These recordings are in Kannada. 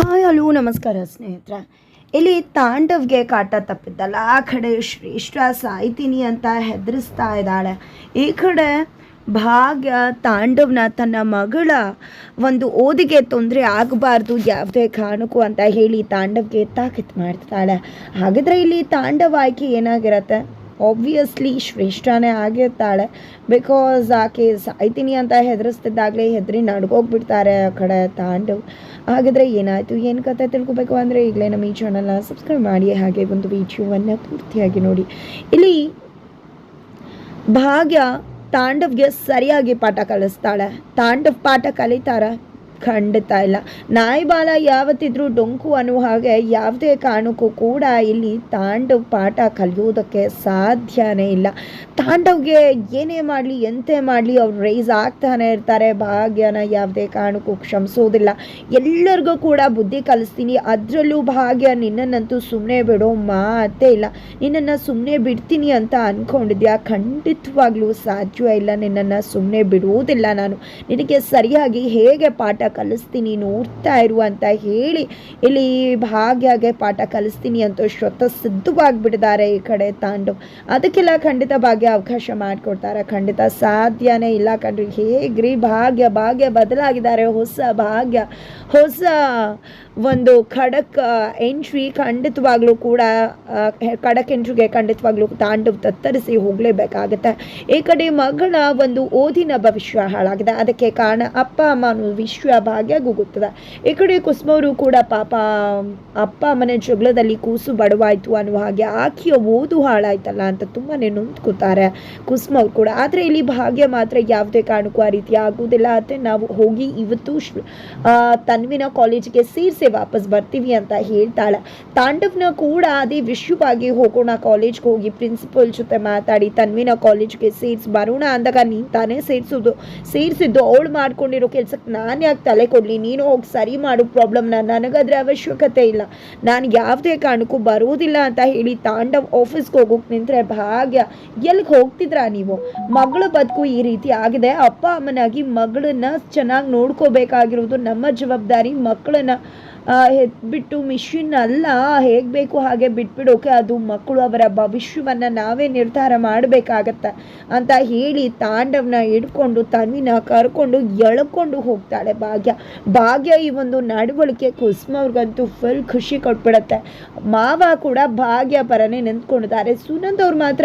ಹಾಯ್ ಹಲೋ ನಮಸ್ಕಾರ ಸ್ನೇಹಿತರೆ. ಇಲ್ಲಿ ತಾಂಡವ್ಗೆ ಕಾಟ ತಪ್ಪಿದ್ದಲ್ಲ. ಆ ಕಡೆ ಶ್ರೇಷ್ಠ ಸಾಯ್ತೀನಿ ಅಂತ ಹೆದರಿಸ್ತಾ ಇದ್ದಾಳೆ. ಈ ಕಡೆ ಭಾಗ್ಯ ತಾಂಡವ್ನ ತನ್ನ ಮಗಳ ಒಂದು ಓದಿಗೆ ತೊಂದರೆ ಆಗಬಾರ್ದು, ಯಾವುದೇ ಕಾರಣಕ್ಕೂ ಅಂತ ಹೇಳಿ ತಾಂಡವ್ಗೆ ತಾಕೀತು ಮಾಡ್ತಾಳೆ ಹಾಗಿದ್ರೆ ಇಲ್ಲಿ ತಾಂಡವ ಆಯ್ಕೆ ಏನಾಗಿರತ್ತೆ? ಆಬ್ವಿಯಸ್ಲಿ ಶ್ರೇಷ್ಠನೇ ಆಗಿರ್ತಾಳೆ. ಬಿಕಾಸ್ ಆಕೆ ಸಾಯ್ತೀನಿ ಅಂತ ಹೆದರಿಸ್ತಿದ್ದಾಗಲೇ ಹೆದರಿ ನಡ್ಗೋಗ್ಬಿಡ್ತಾರೆ ಆ ಕಡೆ ತಾಂಡವ್ ಹಾಗಾದರೆ ಏನಾಯಿತು? ಏನು ಕತೆ ತಿಳ್ಕೊಬೇಕು ಅಂದರೆ ಈಗಲೇ ನಮ್ಮ ಈ ಚಾನಲ್ನ ಸಬ್ಸ್ಕ್ರೈಬ್ ಮಾಡಿ, ಹಾಗೆ ಒಂದು ವಿಡಿಯೋವನ್ನು ಪೂರ್ತಿಯಾಗಿ ನೋಡಿ. ಇಲ್ಲಿ ಭಾಗ್ಯ ತಾಂಡವ್ಗೆ ಸರಿಯಾಗಿ ಪಾಠ ಕಲಿಸ್ತಾಳೆ. ತಾಂಡವ್ ಪಾಠ ಕಲಿತಾರ. ಖಂಡಿತ ಇಲ್ಲ. ನಾಯಿ ಬಾಲ ಯಾವತ್ತಿದ್ರೂ ಡೊಂಕು ಅನ್ನುವ ಹಾಗೆ ಯಾವುದೇ ಕಾರಣಕ್ಕೂ ಕೂಡ ಇಲ್ಲಿ ತಾಂಡವ್ ಪಾಠ ಕಲಿಯೋದಕ್ಕೆ ಸಾಧ್ಯನೇ ಇಲ್ಲ. ತಾಂಡವ್ಗೆ ಏನೇ ಮಾಡಲಿ, ಎಂತೆ ಮಾಡಲಿ, ಅವ್ರು ರೈಸ್ ಆಗ್ತಾನೆ ಇರ್ತಾರೆ. ಭಾಗ್ಯನ ಯಾವುದೇ ಕಾರಣಕ್ಕೂ ಕ್ಷಮಿಸೋದಿಲ್ಲ. ಎಲ್ಲರಿಗೂ ಕೂಡ ಬುದ್ಧಿ ಕಲಿಸ್ತೀನಿ. ಅದರಲ್ಲೂ ಭಾಗ್ಯ ನಿನ್ನನ್ನಂತೂ ಸುಮ್ಮನೆ ಬಿಡೋ ಮಾತೇ ಇಲ್ಲ. ನಿನ್ನನ್ನು ಸುಮ್ಮನೆ ಬಿಡ್ತೀನಿ ಅಂತ ಅಂದ್ಕೊಂಡಿದ್ಯಾ ಖಂಡಿತವಾಗ್ಲೂ ಸಾಧ್ಯ ಇಲ್ಲ. ನಿನ್ನನ್ನು ಸುಮ್ಮನೆ ಬಿಡುವುದಿಲ್ಲ ನಾನು. ನಿನಗೆ ಸರಿಯಾಗಿ ಹೇಗೆ ಪಾಠ ಕಲಿಸ್ತೀನಿ, ನೋಡ್ತಾ ಇರು ಅಂತ ಹೇಳಿ ಇಲ್ಲಿ ಭಾಗ್ಯಾಗೆ ಪಾಠ ಕಲಿಸ್ತೀನಿ ಅಂತ ಶ್ವತ ಸಿದ್ಧವಾಗಿಬಿಟ್ಟಿದ್ದಾರೆ ಈ ಕಡೆ ತಾಂಡು. ಅದಕ್ಕೆಲ್ಲ ಖಂಡಿತ ಭಾಗ್ಯ ಅವಕಾಶ ಮಾಡಿಕೊಡ್ತಾರೆ. ಖಂಡಿತ ಸಾಧ್ಯನೇ ಇಲ್ಲ ಕಂಡ್ರಿ. ಹೇಗ್ರಿ ಭಾಗ್ಯ? ಭಾಗ್ಯ ಬದಲಾಗಿದ್ದಾರೆ. ಹೊಸ ಭಾಗ್ಯ. ಹೊಸ ಒಂದು ಖಡಕ್ ಎಂಟ್ರಿ ಖಂಡಿತವಾಗ್ಲೂ ಕೂಡ ಖಡಕ್ ಎಂಟ್ರಿಗೆ ಖಂಡಿತವಾಗ್ಲೂ ತಾಂಡವ್ ತತ್ತರಿಸಿ ಹೋಗಲೇಬೇಕಾಗತ್ತೆ. ಈ ಕಡೆ ಮಗಳ ಒಂದು ಓದಿನ ಭವಿಷ್ಯ ಹಾಳಾಗಿದೆ. ಅದಕ್ಕೆ ಕಾರಣ ಅಪ್ಪ ಅಮ್ಮನ ವಿಶ್ವ ಭಾಗ್ಯ ಗುಗುತ್ತದೆ ಈ ಕಡೆ ಕುಸುಮವರು ಕೂಡ ಪಾಪ, ಅಪ್ಪ ಅಮ್ಮನ ಜಗಳದಲ್ಲಿ ಕೂಸು ಬಡವಾಯ್ತು ಅನ್ನುವ ಹಾಗೆ ಆಕೆಯ ಓದು ಹಾಳಾಯ್ತಲ್ಲ ಅಂತ ತುಂಬಾನೇ ನೊಂದ್ಕೋತಾರೆ ಕುಸುಮವ್ರು ಕೂಡ. ಆದ್ರೆ ಇಲ್ಲಿ ಭಾಗ್ಯ ಮಾತ್ರ ಯಾವುದೇ ಕಾರಣಕ್ಕೂ ಆ ರೀತಿ ಆಗುವುದಿಲ್ಲ. ಆದರೆ ನಾವು ಹೋಗಿ ಇವತ್ತು ತನ್ವಿನ ಕಾಲೇಜಿಗೆ ಸೇರಿಸಿ ವಾಪಸ್ ಬರ್ತೀವಿ ಅಂತ ಹೇಳ್ತಾಳೆ. ತಾಂಡವ್ನ ಕೂಡ ಅದೇ ವಿಶ್ವವಾಗಿ ಹೋಗೋಣ ಕಾಲೇಜ್ಗೆ ಹೋಗಿ ಪ್ರಿನ್ಸಿಪಲ್ ಜೊತೆ ಮಾತಾಡಿ, ತನ್ವಿನ ಕಾಲೇಜ್ಗೆ ಸೇರಿಸಿ, ಬರೋಣ ಅಂದಾಗ ನೀನು ತಾನೇ ಸೇರಿಸೋದು. ಸೇರಿಸಿದ್ದು ಅವಳು ಮಾಡ್ಕೊಂಡಿರೋ ಕೆಲಸಕ್ಕೆ ನಾನು ಯಾಕೆ ತಲೆ ಕೊಡಲಿ? ನೀನು ಹೋಗಿ ಸರಿ ಮಾಡು ಪ್ರಾಬ್ಲಮ್ನ ನನಗದ್ರ ಅವಶ್ಯಕತೆ ಇಲ್ಲ. ನಾನು ಯಾವುದೇ ಕಾರಣಕ್ಕೂ ಬರೋದಿಲ್ಲ ಅಂತ ಹೇಳಿ ತಾಂಡವ್ ಆಫೀಸ್ಗೆ ಹೋಗೋಕೆ ನಿಂತ್ರೆ ಭಾಗ್ಯ. ಎಲ್ಲಿಗೆ ಹೋಗ್ತಿದ್ರಾ ನೀವು? ಮಗಳ ಬದುಕು ಈ ರೀತಿ ಆಗಿದೆ. ಅಪ್ಪ ಅಮ್ಮನಾಗಿ ಮಗಳನ್ನ ಚೆನ್ನಾಗಿ ನೋಡ್ಕೋಬೇಕಾಗಿರೋದು ನಮ್ಮ ಜವಾಬ್ದಾರಿ ಮಕ್ಕಳನ್ನ ಆ, ಹೆತ್ಬಿಟ್ಟು ಮಿಷಿನ್ ಅಲ್ಲ ಹೇಗೆ ಬೇಕು ಹಾಗೆ ಬಿಟ್ಬಿಡೋಕೆ ಅದು ಮಕ್ಕಳು ಅವರ ಭವಿಷ್ಯವನ್ನು ನಾವೇ ನಿರ್ಧಾರ ಮಾಡಬೇಕಾಗತ್ತೆ ಅಂತ ಹೇಳಿ ತಾಂಡವನ ಹಿಡ್ಕೊಂಡು ತನ್ವಿನ ಕರ್ಕೊಂಡು ಎಳ್ಕೊಂಡು ಹೋಗ್ತಾಳೆ ಭಾಗ್ಯ. ಭಾಗ್ಯ ಈ ಒಂದು ನಡವಳಿಕೆ ಕುಸುಮ ಅವ್ರಿಗಂತೂ ಫುಲ್ ಖುಷಿ ಕೊಟ್ಬಿಡತ್ತೆ. ಮಾವ ಕೂಡ ಭಾಗ್ಯ ಪರನೇ ನಿಂತ್ಕೊಂಡಿದ್ದಾರೆ. ಸುನಂದ್ ಅವ್ರು ಮಾತ್ರ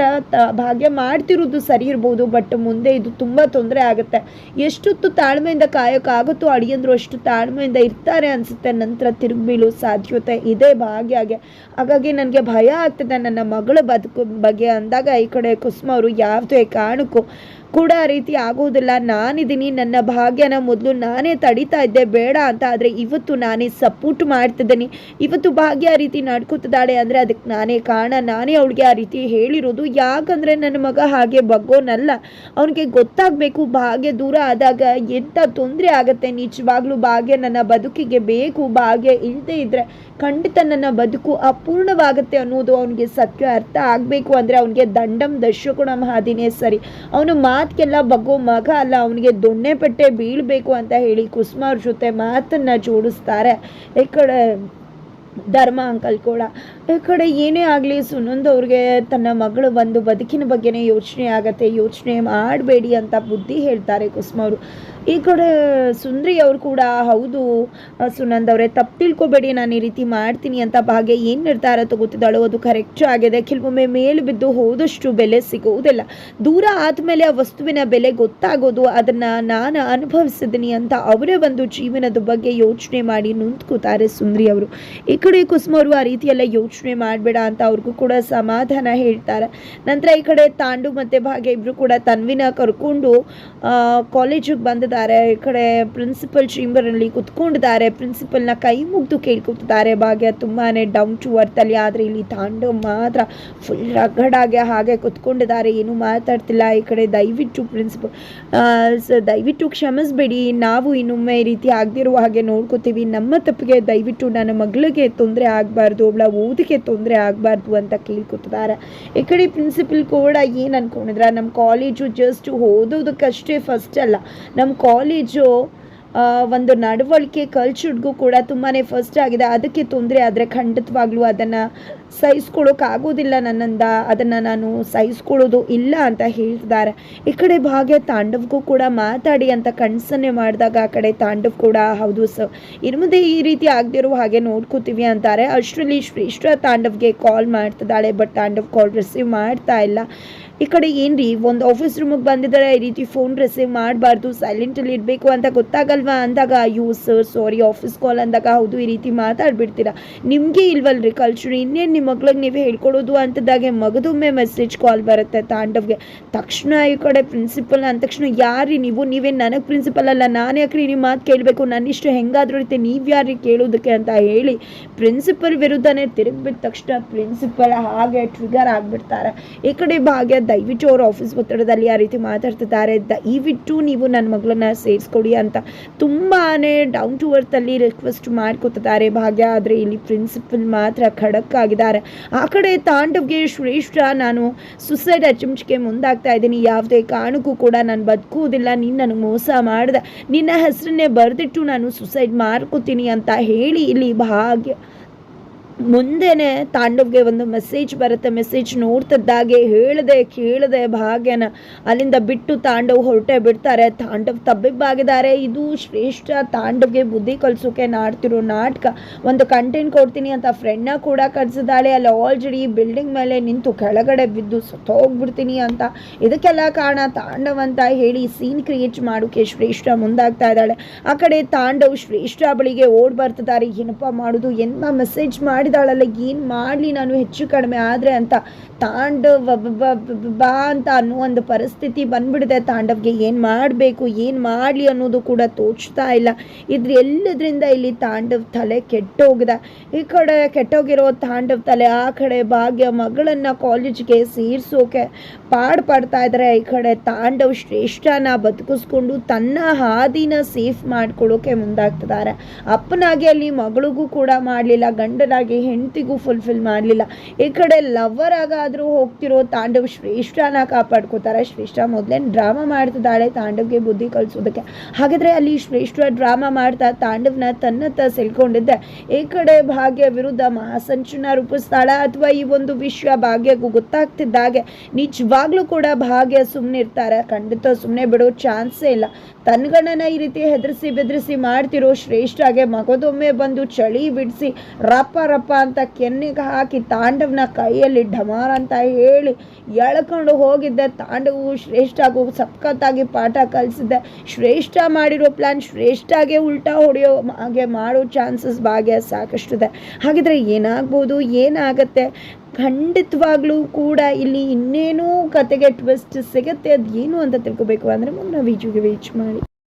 ಭಾಗ್ಯ ಮಾಡ್ತಿರೋದು ಸರಿ ಇರ್ಬೋದು ಬಟ್ ಮುಂದೆ ಇದು ತುಂಬ ತೊಂದರೆ ಆಗುತ್ತೆ. ಎಷ್ಟೊತ್ತು ತಾಳ್ಮೆಯಿಂದ ಕಾಯೋಕ್ಕಾಗುತ್ತೋ ಅಡಿಯಂದ್ರು ಅಷ್ಟು ತಾಳ್ಮೆಯಿಂದ ಇರ್ತಾರೆ ಅನ್ಸುತ್ತೆ ನಂತರ ತಿರುಗಿ ಸಾಧ್ಯತೆ ಇದೆ ಭಾಗ್ಯಗೆ ಹಾಗಾಗಿ ನನಗೆ ಭಯ ಆಗ್ತದೆ ನನ್ನ ಮಗಳ ಬದುಕು ಬಗ್ಗೆ. ಅಂದಾಗ ಈ ಕಡೆ ಕುಸುಮ ಅವರು ಯಾವುದೇ ಕಾರಣಕ್ಕೂ ಕೂಡ ಆ ರೀತಿ ಆಗೋದಿಲ್ಲ ನಾನಿದ್ದೀನಿ ನನ್ನ ಭಾಗ್ಯನ ಮೊದಲು ನಾನೇ ತಡಿತಾ ಇದ್ದೆ. ಬೇಡ ಅಂತ ಆದರೆ ಇವತ್ತು ನಾನೇ ಸಪೋರ್ಟ್ ಮಾಡ್ತಿದ್ದೀನಿ. ಇವತ್ತು ಭಾಗ್ಯ ಆ ರೀತಿ ನಡ್ಕೋತಿದ್ದಾಳೆ ಅಂದರೆ ಅದಕ್ಕೆ ನಾನೇ ಕಾರಣ. ನಾನೇ ಅವಳಿಗೆ ಆ ರೀತಿ ಹೇಳಿರೋದು. ಯಾಕಂದರೆ ನನ್ನ ಮಗ ಹಾಗೆ ಬಗ್ಗೋನಲ್ಲ. ಅವನಿಗೆ ಗೊತ್ತಾಗಬೇಕು, ಭಾಗ್ಯ ದೂರ ಆದಾಗ ಎಂಥ ತೊಂದರೆ ಆಗುತ್ತೆ. ನಿಜವಾಗ್ಲೂ ಭಾಗ್ಯ ನನ್ನ ಬದುಕಿಗೆ ಬೇಕು. ಭಾಗ್ಯ ಇಲ್ಲದೆ ಇದ್ದರೆ ಖಂಡಿತ ನನ್ನ ಬದುಕು ಅಪೂರ್ಣವಾಗುತ್ತೆ ಅನ್ನೋದು ಅವನಿಗೆ ಸತ್ಯ ಅರ್ಥ ಆಗಬೇಕು ಅಂದರೆ ಅವನಿಗೆ ದಂಡಂ ದಶಗುಣಂ ಹಾದಿನೇ ಸರಿ. ಅವನು ಮಾತಿಗೆಲ್ಲ ಬಗ್ಗೋ ಮಗ ಅಲ್ಲ, ಅವನಿಗೆ ದೊಣ್ಣೆ ಪಟ್ಟೆ ಬೀಳಬೇಕು ಅಂತ ಹೇಳಿ ಕುಸುಮ ಅವ್ರ ಜೊತೆ ಮಾತನ್ನು ಜೋಡಿಸ್ತಾರೆ. ಈ ಕಡೆ ಧರ್ಮ ಅಂಕಲ್ ಕೂಡ. ಈ ಕಡೆ ಏನೇ ಆಗಲಿ ಸುನಂದ್ ಅವ್ರಿಗೆ ತನ್ನ ಮಗಳು ಒಂದು ಬದುಕಿನ ಬಗ್ಗೆನೇ ಯೋಚನೆ ಆಗತ್ತೆ, ಯೋಚನೆ ಮಾಡಬೇಡಿ ಅಂತ ಬುದ್ಧಿ ಹೇಳ್ತಾರೆ ಕುಸುಮ ಅವರು ಈ ಕಡೆ ಸುಂದ್ರಿ ಅವರು ಕೂಡ, ಹೌದು ಸುನಂದ್ ಅವರೇ, ತಪ್ಪು ತಿಳ್ಕೊಬೇಡಿ, ನಾನು ಈ ರೀತಿ ಮಾಡ್ತೀನಿ ಅಂತ ಭಾಗ್ಯ ಏನು ನಿರ್ಧಾರ ತಗೋತಿದ್ದಾಳೋ ಅದು ಕರೆಕ್ಟ್ ಆಗಿದೆ. ಕೆಲವೊಮ್ಮೆ ಮೇಲು ಬಿದ್ದು ಹೋದಷ್ಟು ಬೆಲೆ ಸಿಗುವುದಿಲ್ಲ ದೂರ ಆದಮೇಲೆ ಆ ವಸ್ತುವಿನ ಬೆಲೆ ಗೊತ್ತಾಗೋದು, ಅದನ್ನು ನಾನು ಅನುಭವಿಸಿದ್ದೀನಿ ಅಂತ ಅವರೇ ಒಂದು ಜೀವನದ ಬಗ್ಗೆ ಯೋಚನೆ ಮಾಡಿ ನುಂತ್ಕೋತಾರೆ ಸುಂದ್ರಿ ಅವರು. ಈ ಕಡೆ ಕುಸುಮ ಆ ರೀತಿಯೆಲ್ಲ ಯೋಚನೆ ಮಾಡಬೇಡ ಅಂತ ಅವ್ರಿಗೂ ಕೂಡ ಸಮಾಧಾನ ಹೇಳ್ತಾರೆ. ನಂತರ ಈ ಕಡೆ ತಾಂಡು ಮತ್ತು ಭಾಗ್ಯ ಇಬ್ಬರು ಕೂಡ ತನ್ವಿನ ಕರ್ಕೊಂಡು ಕಾಲೇಜಿಗೆ ಬಂದಿದ್ದಾರೆ ಈ ಕಡೆ ಪ್ರಿನ್ಸಿಪಲ್ ಚೇಂಬರ್ನಲ್ಲಿ ಕೂತ್ಕೊಂಡಿದ್ದಾರೆ. ಪ್ರಿನ್ಸಿಪಲ್ನ ಕೈ ಮುಗ್ದು ಕೇಳ್ಕೊತಿದ್ದಾರೆ. ಭಾಗ್ಯ ತುಂಬಾ ಡೌನ್ ಟು ಅರ್ಥಲ್ಲಿ ಆದರೆ ಇಲ್ಲಿ ತಾಂಡು ಮಾತ್ರ ಫುಲ್ ರಗಡಾಗೆ ಹಾಗೆ ಕೂತ್ಕೊಂಡಿದ್ದಾರೆ. ಏನು ಮಾತಾಡ್ತಿಲ್ಲ ಈ ಕಡೆ. ದಯವಿಟ್ಟು ಪ್ರಿನ್ಸಿಪಲ್ ದಯವಿಟ್ಟು ಕ್ಷಮಿಸ್ಬೇಡಿ. ನಾವು ಇನ್ನೊಮ್ಮೆ ಈ ರೀತಿ ಆಗದಿರುವ ಹಾಗೆ ನೋಡ್ಕೋತೀವಿ. ನಮ್ಮ ತಪ್ಪಿಗೆ ದಯವಿಟ್ಟು ನನ್ನ ಮಗಳಿಗೆ ತೊಂದರೆ ಆಗಬಾರ್ದು ಅವಳ ಓದಿಗೆ ತೊಂದರೆ ಆಗಬಾರ್ದು ಅಂತ ಕೇಳ್ಕೊತಿದ್ದಾರೆ. ಈ ಕಡೆ ಪ್ರಿನ್ಸಿಪಲ್ ಕೂಡ ಏನು ಅನ್ಕೊಂಡಿದ್ರ? ನಮ್ಮ ಕಾಲೇಜು ಜಸ್ಟ್ ಓದೋದಕ್ಕಷ್ಟೇ ಫಸ್ಟ್ ಅಲ್ಲ. ನಮ್ಮ ಕಾಲೇಜು ಒಂದು ನಡವಳಿಕೆ ಕಲ್ಚರ್ಗೂ ಕೂಡ ತುಂಬಾ ಫಸ್ಟ್ ಆಗಿದೆ. ಅದಕ್ಕೆ ತೊಂದರೆ ಆದರೆ ಖಂಡಿತವಾಗ್ಲೂ ಅದನ್ನು ಸಹಿಸ್ಕೊಳ್ಳೋಕ್ಕಾಗೋದಿಲ್ಲ ನನ್ನಂದ, ಅದನ್ನು ನಾನು ಸಹಿಸ್ಕೊಳ್ಳೋದು ಇಲ್ಲ ಅಂತ ಹೇಳ್ತಿದ್ದಾರೆ. ಈ ಕಡೆ ಭಾಗ್ಯ ತಾಂಡವ್ಗೂ ಕೂಡ ಮಾತಾಡಿ ಅಂತ ಕಣ್ಸನ್ನೆ ಮಾಡಿದಾಗ ಆ ಕಡೆ ತಾಂಡವ್ ಕೂಡ, ಹೌದು ಸರ್ ಮುಂದೆ ಈ ರೀತಿ ಆಗದಿರೋ ಹಾಗೆ ನೋಡ್ಕೋತೀವಿ ಅಂತಾರೆ. ಅಷ್ಟರಲ್ಲಿ ಶ್ರೇಷ್ಠ ತಾಂಡವ್ಗೆ ಕಾಲ್ ಮಾಡ್ತಿದ್ದಾಳೆ ಬಟ್ ತಾಂಡವ್ ಕಾಲ್ ರಿಸೀವ್ ಮಾಡ್ತಾ ಇಲ್ಲ. ಈ ಕಡೆ ಏನ್ರಿ, ಒಂದು ಆಫೀಸ್ ರೂಮಿಗೆ ಬಂದಿದ್ದಾರೆ, ಈ ರೀತಿ ಫೋನ್ ರಿಸೀವ್ ಮಾಡಬಾರ್ದು ಸೈಲೆಂಟಲ್ಲಿ ಇರಬೇಕು ಅಂತ ಗೊತ್ತಾಗಲ್ವಾ ಅಂದಾಗ, ಅಯ್ಯೋ ಸರ್ ಸಾರಿ ಆಫೀಸ್ ಕಾಲ್ ಅಂದಾಗ, ಹೌದು, ಈ ರೀತಿ ಮಾತಾಡ್ಬಿಡ್ತೀರಾ? ನಿಮಗೆ ಇಲ್ವಲ್ರಿ ಕಲ್ಚರ್ ಇನ್ನೇನು ನಿಮ್ಮ ಮಕ್ಳಿಗೆ ನೀವು ಹೇಳ್ಕೊಡೋದು ಅಂತದಾಗೆ ಮಗದೊಮ್ಮೆ ಮೆಸೇಜ್ ಕಾಲ್ ಬರುತ್ತೆ ತಾಂಡವ್ಗೆ. ತಕ್ಷಣ ಈ ಕಡೆ ಪ್ರಿನ್ಸಿಪಲ್ ಅಂದ ತಕ್ಷಣ ಯಾರಿ ನೀವು? ನೀವೇನು ನನಗೆ ಪ್ರಿನ್ಸಿಪಲ್ ಅಲ್ಲ, ನಾನು ಯಾಕ್ರಿ ನಿಮ್ಮ ಮಾತು ಕೇಳಬೇಕು? ನನ್ನಿಷ್ಟು ಹೆಂಗಾದ್ರೂ ಇರುತ್ತೆ ನೀವು ಯಾರಿ ಕೇಳೋದಕ್ಕೆ ಅಂತ ಹೇಳಿ ಪ್ರಿನ್ಸಿಪಲ್ ವಿರುದ್ಧನೇ ತಿರುಗಿಬಿಟ್ಟ ತಕ್ಷಣ ಪ್ರಿನ್ಸಿಪಲ್ ಹಾಗೆ ಟ್ರಿಗರ್ ಆಗಿಬಿಡ್ತಾರೆ. ಈ ಕಡೆ ಭಾಗ್ಯ, ದಯವಿಟ್ಟು ಅವ್ರ ಆಫೀಸ್ ಒತ್ತಡದಲ್ಲಿ ಆ ರೀತಿ ಮಾತಾಡ್ತಿದ್ದಾರೆ. ದಯವಿಟ್ಟು ನೀವು ನನ್ನ ಮಗಳನ್ನ ಸೇರಿಸ್ಕೊಡಿ ಅಂತ ತುಂಬಾ ಡೌನ್ ಟು ಅರ್ಥಲ್ಲಿ ರಿಕ್ವೆಸ್ಟ್ ಮಾಡ್ಕೊತಿದ್ದಾರೆ ಭಾಗ್ಯ. ಆದರೆ ಇಲ್ಲಿ ಪ್ರಿನ್ಸಿಪಲ್ ಮಾತ್ರ ಖಡಕ್ ಆಗಿದ್ದಾರೆ ಆ ಕಡೆ ತಾಂಡವ್ಗೆ ಶ್ರೇಷ್ಠ ನಾನು ಸುಸೈಡ್ ಅಚಮಚಿಕೆ ಮುಂದಾಗ್ತಾ ಇದ್ದೀನಿ. ಯಾವುದೇ ಕಾರಣಕ್ಕೂ ಕೂಡ ನಾನು ಬದುಕುವುದಿಲ್ಲ. ನೀನು ನನಗೆ ಮೋಸ ಮಾಡಿದೆ. ನಿನ್ನ ಹೆಸರನ್ನೇ ಬರೆದಿಟ್ಟು ನಾನು ಸುಸೈಡ್ ಮಾಡ್ಕೋತೀನಿ ಅಂತ ಹೇಳಿ ಇಲ್ಲಿ ಭಾಗ್ಯ ಮುಂದೆನೆ ತಾಂಡವ್ಗೆ ಒಂದು ಮೆಸೇಜ್ ಬರುತ್ತೆ ಮೆಸೇಜ್ ನೋಡ್ತಿದ್ದಾಗೆ, ಹೇಳದೆ, ಕೇಳದೆ ಭಾಗ್ಯನ. ಅಲ್ಲಿಂದ ಬಿಟ್ಟು ತಾಂಡವ್ ಹೊರಟೆ ಬಿಡ್ತಾರೆ. ತಾಂಡವ್ ತಬ್ಬಿಬ್ಬಾಗಿದ್ದಾರೆ. ಇದು ಶ್ರೇಷ್ಠ ತಾಂಡವ್ಗೆ ಬುದ್ಧಿ ಕಲಿಸೋಕೆ ನಾಡ್ತಿರೋ ನಾಟಕ. ಒಂದು ಕಂಟೆಂಟ್ ಕೊಡ್ತೀನಿ ಅಂತ ಫ್ರೆಂಡ್ನ ಕೂಡ ಕರೆಸಿದಾಳೆ ಅಲ್ಲಿ ಆಲ್ರೆಡಿ ಬಿಲ್ಡಿಂಗ್ ಮೇಲೆ ನಿಂತು ಕೆಳಗಡೆ ಬಿದ್ದು ಸತ್ತೋಗ್ಬಿಡ್ತೀನಿ ಅಂತ. ಇದಕ್ಕೆಲ್ಲ ಕಾರಣ ತಾಂಡವ್ ಅಂತ ಹೇಳಿ ಸೀನ್ ಕ್ರಿಯೇಟ್ ಮಾಡೋಕೆ ಶ್ರೇಷ್ಠ ಮುಂದಾಗ್ತಾ ಇದ್ದಾಳೆ. ಆ ಕಡೆ ತಾಂಡವ್ ಶ್ರೇಷ್ಠ ಬಳಿಗೆ ಓಡ್ ಬರ್ತಿದ್ದಾರೆ. ಏನಪ್ಪ ಮಾಡೋದು? ಎಂತ ಮೆಸೇಜ್ ಮಾಡಿದಾಳಲ್ಲ ಏನು ಮಾಡಲಿ ನಾನು ಹೆಚ್ಚು ಕಡಿಮೆ ಆದರೆ ಅಂತ. ತಾಂಡವ್ ಬ- ಅಂತ ಅನ್ನೋ ಒಂದು ಪರಿಸ್ಥಿತಿ ಬಂದ್ಬಿಡಿದೆ. ತಾಂಡವ್ಗೆ ಏನು ಮಾಡಬೇಕು, ಏನು ಮಾಡಲಿ ಅನ್ನೋದು ಕೂಡ ತೋಚ್ತಾ ಇಲ್ಲ. ಇದ್ರ ಎಲ್ಲದ್ರಿಂದ ಇಲ್ಲಿ ತಾಂಡವ್ ತಲೆ ಕೆಟ್ಟೋಗಿದೆ. ಈ ಕಡೆ ಕೆಟ್ಟೋಗಿರೋ ತಾಂಡವ್ ತಲೆ, ಆ ಕಡೆ ಭಾಗ್ಯ ಮಗಳನ್ನು ಕಾಲೇಜ್ಗೆ ಸೇರಿಸೋಕೆ ಪಾಡ್ ಪಡ್ತಾ ಇದ್ದಾರೆ ಈ ಕಡೆ ತಾಂಡವ್ ಶ್ರೇಷ್ಠನ ಬದುಕಿಸ್ಕೊಂಡು ತನ್ನ ಹಾದಿನ ಸೇಫ್ ಮಾಡ್ಕೊಳ್ಳೋಕೆ ಮುಂದಾಗ್ತಿದ್ದಾರೆ ಅಪ್ಪನಾಗಿ ಅಲ್ಲಿ ಮಗಳಿಗೂ ಕೂಡ ಮಾಡಲಿಲ್ಲ, ಗಂಡನಾಗಿ ಹೆಂಡತಿಗೂ ಫುಲ್ಫಿಲ್ ಮಾಡಲಿಲ್ಲ. ಈ ಕಡೆ ಲವರ್ ಆಗಾದರೂ ಹೋಗ್ತಿರೋ ತಾಂಡವ್ ಶ್ರೇಷ್ಠನ ಕಾಪಾಡ್ಕೋತಾರೆ. ಶ್ರೇಷ್ಠ ಮೊದಲೇನು ಡ್ರಾಮಾ ಮಾಡ್ತಿದ್ದಾಳೆ ತಾಂಡವ್ಗೆ ಬುದ್ಧಿ ಕಲಿಸೋದಕ್ಕೆ. ಹಾಗಾದ್ರೆ ಅಲ್ಲಿ ಶ್ರೇಷ್ಠ ಡ್ರಾಮಾ ಮಾಡ್ತಾ ತಾಂಡವ್ನ ತನ್ನತ್ತ ಸೆಳ್ಕೊಂಡಿದ್ದೆ ಈ ಕಡೆ ಭಾಗ್ಯ ವಿರುದ್ಧ ಮಹಾಸಂಚನ ರೂಪಿಸ್ತಾಳ. ಅಥವಾ ಈ ಒಂದು ವಿಶ್ವ ಭಾಗ್ಯಗೂ ಗೊತ್ತಾಗ್ತಿದ್ದಾಗೆ ನಿಜವಾಗ್ಲೂ ಕೂಡ ಭಾಗ್ಯ ಸುಮ್ಮನೆ ಇರ್ತಾರೆ. ಖಂಡಿತ ಸುಮ್ಮನೆ ಬಿಡೋ ಚಾನ್ಸೇ ಇಲ್ಲ. ತನ್ಗಣ್ಣನ ಈ ರೀತಿ ಹೆದರಿಸಿ ಬೆದರಿಸಿ ಮಾಡ್ತಿರೋ ಶ್ರೇಷ್ಠಗೆ ಮಗದೊಮ್ಮೆ ಬಂದು ಚಳಿ ಬಿಡಿಸಿ ರಪ್ಪ ರಪ್ಪ ಅಂತ ಕೆನ್ನೆಗೆ ಹಾಕಿ ತಾಂಡವ್ನ ಕೈಯಲ್ಲಿ ಢಮಾರ್ ಅಂತ ಹೇಳಿ ಎಳ್ಕೊಂಡು ಹೋಗಿದ್ದೆ. ತಾಂಡವು ಶ್ರೇಷ್ಠ ಆಗೋ ಸಖತ್ತಾಗಿ ಪಾಠ ಕಲಿಸಿದ್ದೆ. ಶ್ರೇಷ್ಠ ಮಾಡಿರೋ ಪ್ಲ್ಯಾನ್ ಶ್ರೇಷ್ಠಾಗೆ ಉಲ್ಟಾ ಹೊಡೆಯೋ ಹಾಗೆ ಮಾಡೋ ಚಾನ್ಸಸ್ ಭಾಗ್ಯ ಸಾಕಷ್ಟಿದೆ. ಹಾಗಿದ್ರೆ ಏನಾಗ್ಬೋದು? ಏನಾಗತ್ತೆ? ಖಂಡಿತವಾಗ್ಲೂ ಕೂಡ ಇಲ್ಲಿ ಇನ್ನೇನೂ ಕತೆಗೆ ಟ್ವಿಸ್ಟ್ ಸಿಗುತ್ತೆ. ಅದು ಏನು ಅಂತ ತಿಳ್ಕೊಬೇಕು ಅಂದರೆ ಮುಂದಿನ ವೀಜುಗೆ ವೀಚ್ ಮಾಡಿ.